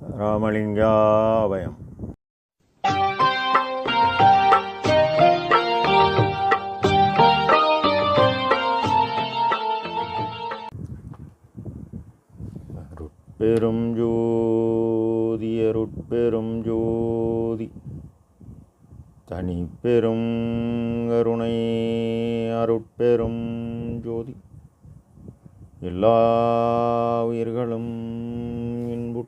ராமலிங்காவயம். பெரும் ஜோதி அருட்பெரும் ஜோதி. தனி பெரும் கருணை அருட்பெரும் ஜோதி. எல்லா உயிர்களும் இன்புட்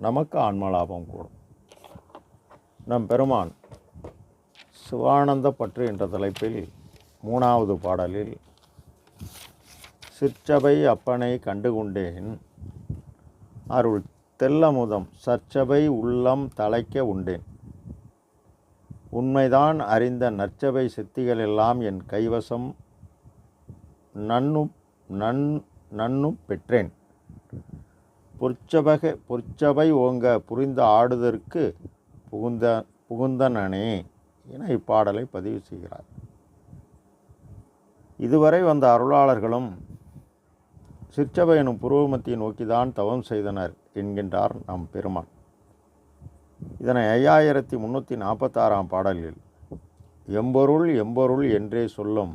நமக்கு ஆன்ம லாபம் கூடும். நம் பெருமான் சிவானந்த பற்று என்ற தலைப்பில் மூணாவது பாடலில் சிற்றபை அப்பனை கண்டுகொண்டேன். அருள் தெல்லமுதம் சர்ச்சபை உள்ளம் தலைக்க உண்டேன். உண்மைதான் அறிந்த நற்சபை சித்திகள் எல்லாம் என் கைவசம் நன்னு நன் நன்னும் பெற்றேன். பொற்சபக பொற்சபை ஓங்க புரிந்த ஆடுதற்கு புகுந்த புகுந்தனனே என இப்பாடலை பதிவு செய்கிறார். இதுவரை வந்த அருளாளர்களும் சிற்சபை எனும் புருவமத்தியை நோக்கிதான் தவம் செய்தனர் என்கின்றார் நம் பெருமான். இதனை ஐயாயிரத்தி முந்நூற்றி நாற்பத்தாறாம் பாடலில் எம்பொருள் எம்பொருள் என்றே சொல்லும்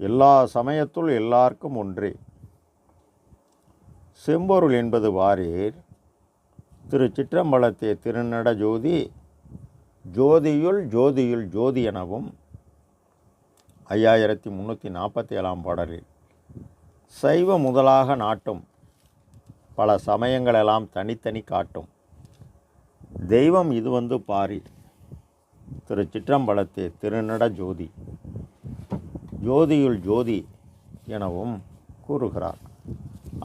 எல்லா சமயத்துள் எல்லாருக்கும் ஒன்றே. செம்பொருள் என்பது வாரீர். திரு சிற்றம்பலத்தே திருநட ஜோதி ஜோதியுள் ஜோதியுள் ஜோதி எனவும் ஐயாயிரத்தி முந்நூற்றி நாற்பத்தி ஏழாம் பாடலில். சைவ முதலாக நாட்டும் பல சமயங்களெல்லாம் தனித்தனி காட்டும். தெய்வம் இது வந்து பாரி திரு சிற்றம்பலத்தே திருநட ஜோதி ஜோதியுள் ஜோதி எனவும் கூறுகிறார்.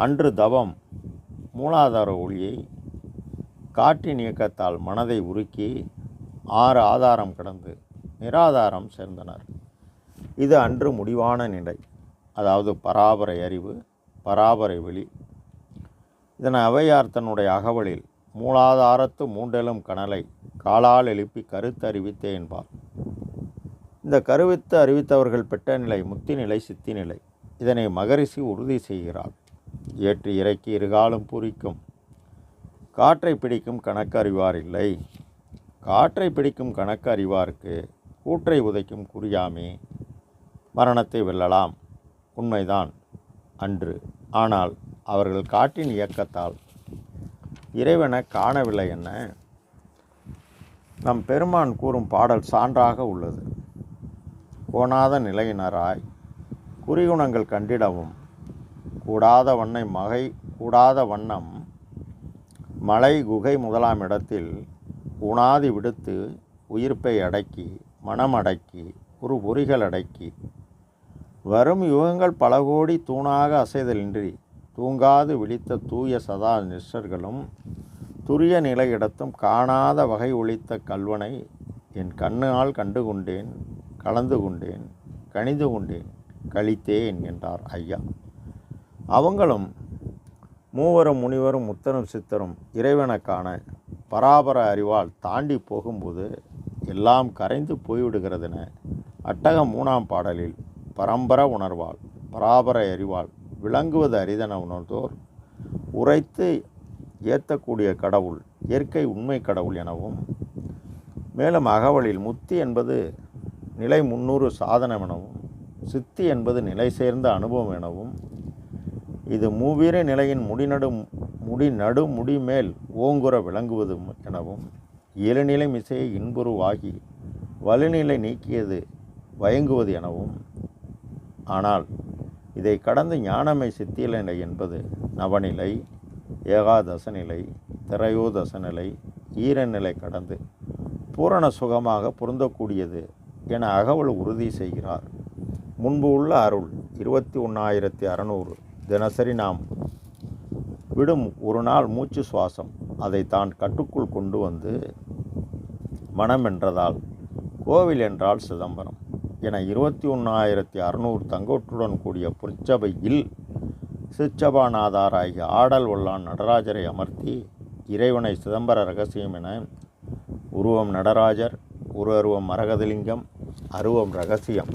அன்று தவம் மூலாதார ஒளியை காற்றின் இயக்கத்தால் மனதை உருக்கி ஆறு ஆதாரம் கடந்து நிராதாரம் சேர்ந்தனர். இது அன்று முடிவான நிலை. அதாவது பராபரை அறிவு பராபரை வெளி. இதனை அவையார் தன்னுடைய அகவலில் மூலாதாரத்து மூண்டெலும் கனலை காலால் எழுப்பி கருத்தறிவித்தே என்பார். இந்த கருவித்து அறிவித்தவர்கள் பெற்ற நிலை முத்தி நிலை சித்தி நிலை இதனை மகரிஷி உறுதி செய்கிறார் ஏற்று இறக்கி இருகாலும் பூரிக்கும். காற்றை பிடிக்கும் கணக்கு அறிவார் இல்லை. காற்றை பிடிக்கும் கணக்கு அறிவார்க்கு கூற்றை உதைக்கும் குறியாமே. மரணத்தை வெல்லலாம். உண்மைதான் அன்று. ஆனால் அவர்கள் காட்டின் இயக்கத்தால் இறைவனை காணவில்லை என்ன? நம் பெருமான் கூறும் பாடல் சான்றாக உள்ளது. கோணாத நிலையினராய் குறிகுணங்கள் கண்டிடவும். கூடாத வண்ணை மகை கூடாத வண்ணம் மலை குகை முதலாம் இடத்தில் உணாதி விடுத்து உயிர்ப்பை அடக்கி மனம் அடக்கி ஒரு பொறிகள் அடக்கி. வரும் யுகங்கள் பல கோடி தூணாக அசைதலின்றி தூங்காது விழித்த தூய சதா நிஷ்டர்களும் துரிய நிலையிடத்தும் காணாத வகை ஒழித்த கல்வனை என் கண்ணால் கண்டு கொண்டேன் கலந்து கொண்டேன் கணிந்து கொண்டேன் கழித்தேன் என்றார் ஐயா. அவங்களும் மூவரும் முனிவரும் முத்தரும் சித்தரும் இறைவனுக்கான பராபர அறிவால் தாண்டி போகும்போது எல்லாம் கரைந்து போய்விடுகிறதென அட்டக மூணாம் பாடலில் பரம்பர உணர்வால் பராபர அறிவால் விளங்குவது அரிதன உணர்ந்தோர் உரைத்து ஏற்றக்கூடிய கடவுள் இயற்கை உண்மை கடவுள் எனவும் மேலும் அகவலில் முத்தி என்பது நிலை முன்னூறு சாதனம் எனவும் சித்தி என்பது நிலை சேர்ந்த அனுபவம் எனவும் இது மூவீர நிலையின் முடிநடு முடி நடு முடி மேல் ஓங்குற விளங்குவது எனவும் இளநிலை மிசையை இன்புருவாகி வலுநிலை நீக்கியது வயங்குவது எனவும். ஆனால் இதை கடந்து ஞானமை சித்தியலை நிலை என்பது நவநிலை ஏகாதச நிலை திரையோதச நிலை ஈரநிலை கடந்து பூரண சுகமாக பொருந்தக்கூடியது என அகவல் உறுதி செய்கிறார். முன்பு உள்ள அருள் இருபத்தி ஒன்றாயிரத்தி அறநூறு. தினசரி நாம் விடும் ஒரு நாள் மூச்சு சுவாசம். அதை தான் கட்டுக்குள் கொண்டு வந்து மனம் என்றதால் கோவில் என்றால் சிதம்பரம். என இருபத்தி ஒன்றாயிரத்தி அறுநூறு தங்கோட்டுடன் கூடிய புற்சபையில் சிச்சபாநாதாராகிய ஆடல் வல்லான் நடராஜரை அமர்த்தி இறைவனை சிதம்பர ரகசியம் என உருவம் நடராஜர் ஒரு அருவம் மரகதலிங்கம் அருவம் ரகசியம்.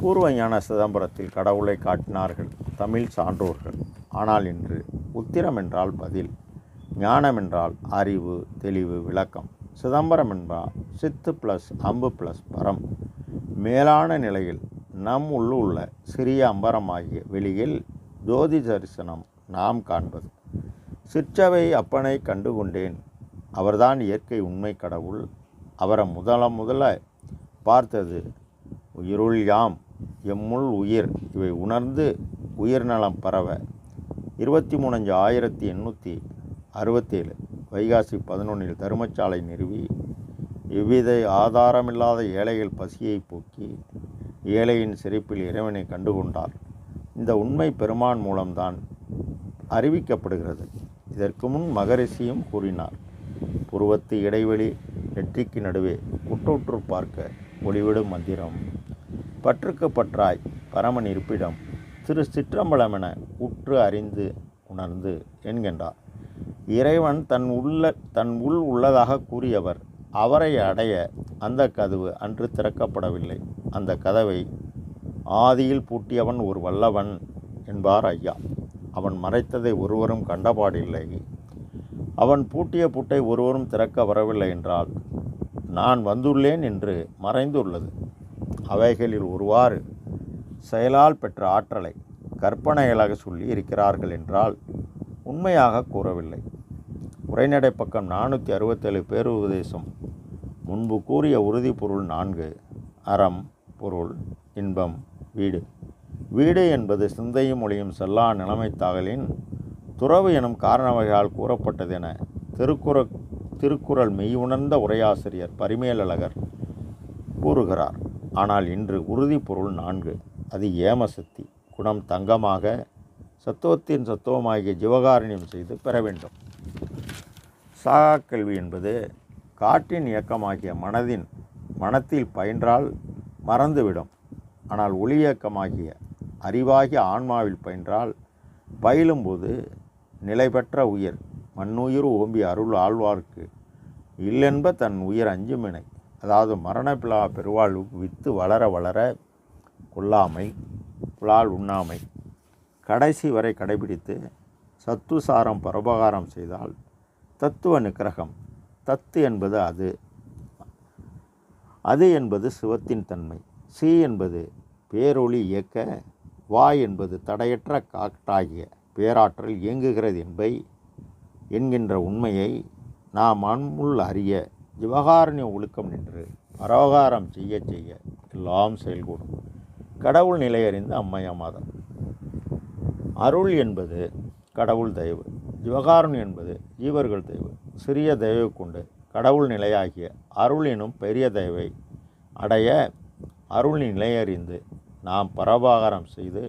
பூர்வ ஞான சிதம்பரத்தில் கடவுளை காட்டினார்கள் தமிழ் சான்றோர்கள். ஆனால் இன்று உத்திரம் என்றால் பதில் ஞானம் என்றால் அறிவு தெளிவு விளக்கம். சிதம்பரம் என்றால் சித்து ப்ளஸ் அம்பு ப்ளஸ் பரம். மேலான நிலையில் நம் உள்ளுள்ள சிறிய அம்பரமாகிய வெளியில் ஜோதி தரிசனம் நாம் காண்பது. சிற்றவை அப்பனை கண்டுகொண்டேன் அவர்தான் இயற்கை உண்மை கடவுள். அவரை முதல முதல பார்த்தது உயிருள் யாம். எம்முள் உயிர். இவை உணர்ந்து உயிர்நலம் பரவ இருபத்தி மூணஞ்சு ஆயிரத்தி எண்ணூற்றி அறுபத்தேழு வைகாசி பதினொன்றில் தருமச்சாலை நிறுவி எவ்வித ஆதாரமில்லாத ஏழைகள் பசியை போக்கி ஏழையின் சிரிப்பில் இறைவனை கண்டுகொண்டார். இந்த உண்மை பெருமான் மூலம்தான் அறிவிக்கப்படுகிறது. இதற்கு முன் மகரிஷியும் கூறினார் புருவத்து இடைவெளி நெற்றிக்கு நடுவே உற்றுற்று பார்க்க ஒளிவிடும் மந்திரம். பற்றுக்கு பற்றாய் பரமன் இருப்பிடம் திரு சிற்றம்பலமென உற்று அறிந்து உணர்ந்து என்கின்றார். இறைவன் தன் உள்ள தன் உள் உள்ளதாக கூறியவர் அவரை அடைய அந்த கதவு அன்று திறக்கப்படவில்லை. அந்த கதவை ஆதியில் பூட்டியவன் ஒரு வல்லவன் என்பார் ஐயா. அவன் மறைத்ததை ஒருவரும் கண்டபாடில்லை. அவன் பூட்டிய பூட்டை ஒருவரும் திறக்க வரவில்லை என்றால் நான் வந்துள்ளேன் என்று மறைந்துள்ளது. அவைகளில் ஒருவாறு செயலால் பெற்ற ஆற்றலை கற்பனைகளாக சொல்லி இருக்கிறார்கள் என்றால் உண்மையாக கூறவில்லை. உரைநடை பக்கம் நானூற்றி அறுபத்தேழு பேருபதேசம் முன்பு கூறிய உறுதி பொருள் நான்கு அறம் பொருள் இன்பம் வீடு. வீடு என்பது சிந்தையும் மொழியும் செல்லா நிலைமை தாகலின் துறவு எனும் காரணவகையால் கூறப்பட்டது கூறப்பட்டதென திருக்குற திருக்குறள் மெய் உணர்ந்த உரையாசிரியர் பரிமேலழகர் கூறுகிறார். ஆனால் இன்று உறுதி பொருள் நான்கு. அது ஏமசக்தி குணம் தங்கமாக சத்துவத்தின் சத்துவமாகிய ஜீவகாரணியம் செய்து பெற வேண்டும். சாகா கல்வி என்பது காற்றின் இயக்கமாகிய மனதின் மனத்தில் பயின்றால் மறந்துவிடும். ஆனால் ஒளி இயக்கமாகிய அறிவாகிய ஆன்மாவில் பயின்றால் பயிலும்போது நிலை பெற்ற உயிர் மண்ணுயிர் ஓம்பி அருள் ஆழ்வார்க்கு. இல்லென்ப தன் உயிர் அஞ்சுமினை அதாவது மரணப்பிழா பெருவாழ்வு வித்து வளர வளர கொல்லாமை புலால் உண்ணாமை கடைசி வரை கடைபிடித்து சத்துசாரம் பரோபகாரம் செய்தால் தத்துவ நிக்கிரகம். தத்து என்பது அது. அது என்பது சிவத்தின் தன்மை. சி என்பது பேரொளி இயக்க. வாய் என்பது தடையற்ற காற்றாகிய பேராற்றல் இயங்குகிறது என்பை என்கின்ற உண்மையை நாம் அன்புள் அறிய ஜிவகாரண்ய ஒழுக்கம் நின்று அரோகாரம் செய்ய செய்ய எல்லாம் செயல்கூடும். கடவுள் நிலையறிந்த அம்மையமாதம் அருள் என்பது கடவுள் தயவு. ஜிவகாரன் என்பது ஜீவர்கள் தயவு. சிறிய தயவு கொண்டு கடவுள் நிலையாகிய அருள் எனும் பெரிய தயவை அடைய அருள் நிலையறிந்து நாம் பரபாகாரம் செய்து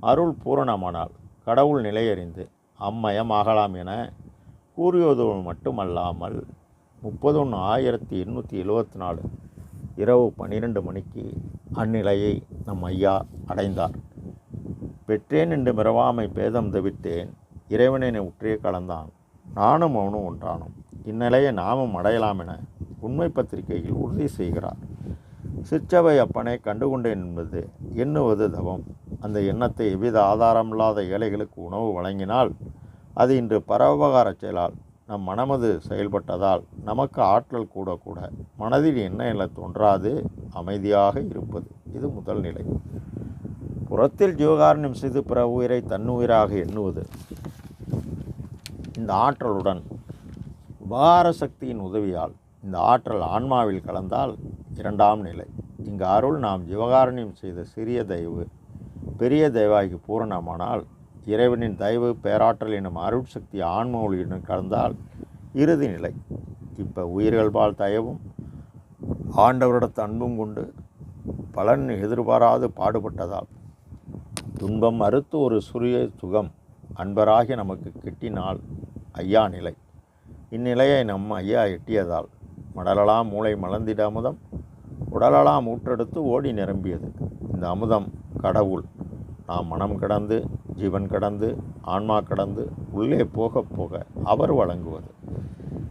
அருள் பூரணமானால் கடவுள் நிலையறிந்து அம்மயமாகலாம் என கூறியதோடு மட்டுமல்லாமல் முப்பது ஒன்று ஆயிரத்தி எண்ணூற்றி எழுபத்தி நாலு இரவு பன்னிரெண்டு மணிக்கு அந்நிலையை நம் ஐயா அடைந்தார். பெற்றேன் என்று மிரவாமை பேதம் தவிட்டேன் இறைவனை உற்றே கலந்தான். நானும் அவனும் ஒன்றானும். இந்நிலையை நாமும் அடையலாம் என உண்மை பத்திரிகையில் உறுதி செய்கிறார். சிற்றவை அப்பனை கண்டுகொண்டேன் என்பது எண்ணுவது தவம். அந்த எண்ணத்தை எவ்வித ஆதாரமில்லாத ஏழைகளுக்கு உணவு வழங்கினால் அது இன்று பரோபகார செயலால் நம் மனமது செயல்பட்டதால் நமக்கு ஆற்றல் கூட கூட மனதில் என்ன என தோன்றாது அமைதியாக இருப்பது. இது முதல் நிலை. புறத்தில் ஜீவகாரணம் செய்து பிற உயிரை தன்னுயிராக எண்ணுவது. இந்த ஆற்றலுடன் உபகார சக்தியின் உதவியால் இந்த ஆற்றல் ஆன்மாவில் கலந்தால் இரண்டாம் நிலை. இங்கு அருள் நாம் ஜீவகாரணியம் செய்த சிறிய தெய்வு பெரிய தெய்வாய்க்கு பூரணமானால் இறைவனின் தயவு பேராற்றல் எனும் அருள் சக்தி ஆன்ம ஒளியுடன் கலந்தால் இறுதி நிலை. இப்போ உயிர்கள் பால் தயவும் ஆண்டவரிடத்து அன்பும் கொண்டு பலன் எதிர்பாராது பாடுபட்டதால். துன்பம் மறுத்து ஒரு சுரிய சுகம் அன்பராகி நமக்கு கிட்டினால் ஐயா நிலை. இந்நிலையை நம் ஐயா எட்டியதால் மடலலாம் மூளை மலர்ந்திட அமுதம் உடலலாம் ஊற்றெடுத்து ஓடி நிரம்பியது. இந்த அமுதம் கடவுள். நாம் மனம் கடந்து ஜீவன் கடந்து ஆன்மா கடந்து உள்ளே போக போக அவர் வழங்குவது.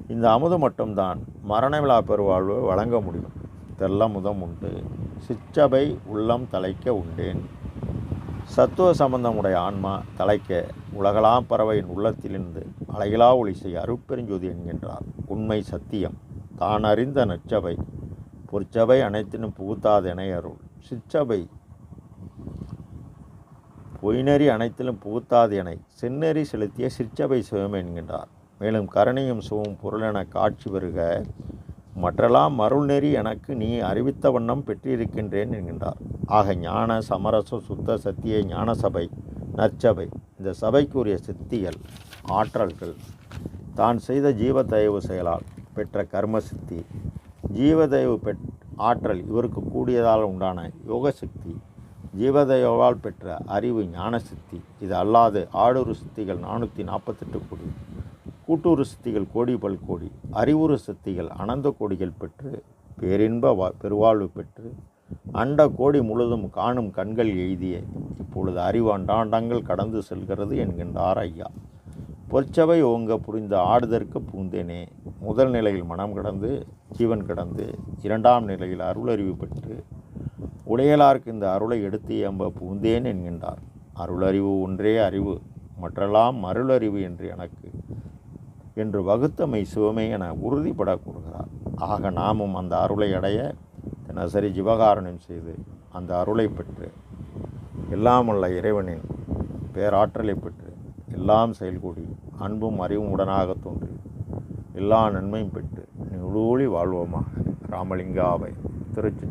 இந்த அமுதம் மட்டும்தான் மரண விழா பெருவாழ்வு வழங்க முடியும். தெல்லமுதம் உண்டு. சிச்சபை உள்ளம் தலைக்க உண்டேன். சத்துவ சம்பந்தமுடைய ஆன்மா தலைக்க உலகளாம் பறவையின் உள்ளத்திலிருந்து அலைகளா ஒளி செய்ய அருட்பெருஞ்சோதி என்கின்றார். உண்மை சத்தியம். தான் அறிந்த நச்சபை. பொற்சபை அனைத்தினும் புகுத்தாதென அருள். சிச்சபை பொய்நெறி அனைத்திலும் புகுத்தாது என செந்நெறி செலுத்திய சிற்சபை சிவம் என்கின்றார். மேலும் கருணையும் சுவும் பொருளென காட்சி வருக மற்றெல்லாம் மருள்நெறி எனக்கு நீ அறிவித்த வண்ணம் பெற்றிருக்கின்றேன் என்கின்றார். ஆக ஞான சமரச சுத்த சத்திய ஞான சபை நற்சபை இந்த சபைக்குரிய சித்திகள் ஆற்றல்கள் தான் செய்த ஜீவதயவு செயலால் பெற்ற கர்ம சித்தி ஜீவதயவு பெற் ஆற்றல் இவருக்கு கூடியதால் உண்டான யோக சக்தி ஜீவதயவால் பெற்ற அறிவு ஞான சித்தி இது அல்லாது ஆடூறு சித்திகள் நானூற்றி நாற்பத்தெட்டு கோடி கூட்டூறு சித்திகள் கோடி பல் கோடி அறிவுறு சித்திகள் அனந்த கோடிகள் பெற்று பேரின்ப வா பெருவாழ்வு பெற்று அண்ட கோடி முழுதும் காணும் கண்கள் எய்திய. இப்பொழுது அறிவு அண்டாண்டங்கள் கடந்து செல்கிறது என்கின்றார் ஐயா. பொற்சவை ஓங்க புரிந்த ஆடுதற்கு பூந்தேனே. முதல் நிலையில் மனம் கடந்து ஜீவன் கடந்து இரண்டாம் நிலையில் அருளறிவு பெற்று உடையலாருக்கு இந்த அருளை எடுத்து எம்ப புகுந்தேன் என்கின்றார். அருளறிவு ஒன்றே அறிவு மற்றெல்லாம் மருளறிவு என்று எனக்கு என்று வகுத்தமை சிவமே என உறுதிப்பட கூறுகிறார். ஆக நாமும் அந்த அருளை அடைய தினசரி ஜிவகாரணம் செய்து அந்த அருளை பெற்று எல்லாமுள்ள இறைவனின் பேராற்றலை பெற்று எல்லாம் செயல்கூடி அன்பும் அறிவும் உடனாக தோன்றி எல்லா நன்மையும் பெற்று நீ வாழ்வோமாக. ராமலிங்காவை திருச்சி